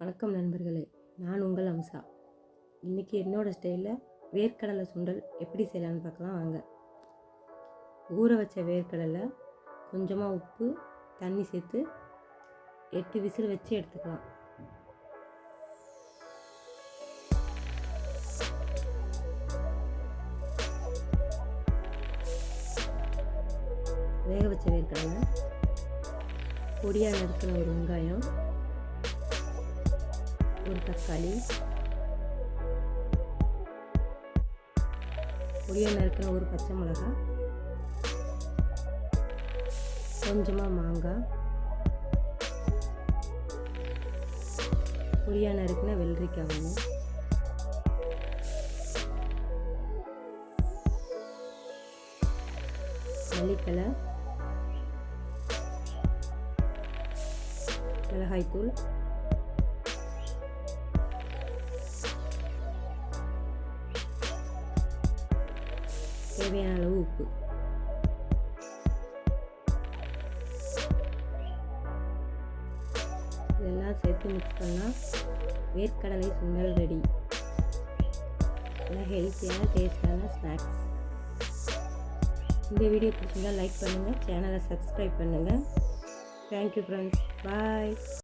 வணக்கம் நண்பர்களே நான் உங்கள் அம்சா. இன்றைக்கி என்னோடய ஸ்டைலில் வேர்க்கடலை சுண்டல் எப்படி செய்யலான்னு பார்க்கலாம் வாங்க. ஊற வச்ச வேர்க்கடலை கொஞ்சமாக உப்பு தண்ணி சேர்த்து எட்டு விசில் வச்சு எடுத்துக்கலாம். வேக வச்ச வேர்க்கடலை பொடியாக நறுக்கிற ஒரு வெங்காயம் ஒரு தக்காளி. பொடியாக நறுக்கின ஒரு பச்சை மிளகாய். கொஞ்சமாக மாங்காய். பொடியாக நறுக்கின வெள்ளரிக்காய் ஒன்று மல்லித்தலை மிளகாய்த்தூள். தேவையான அளவு உப்பு. இதெல்லாம் சேர்த்து மிக்ஸ் பண்ணால் வேர்க்கடலை சுண்டல் ரெடி நல்லா ஹெல்த்தியான டேஸ்டான ஸ்நாக்ஸ் இந்த வீடியோ பிடிச்சிருந்தால் லைக் பண்ணுங்கள் சேனலை சப்ஸ்கிரைப் பண்ணுங்கள் தேங்க்யூ ஃப்ரெண்ட்ஸ் பாய்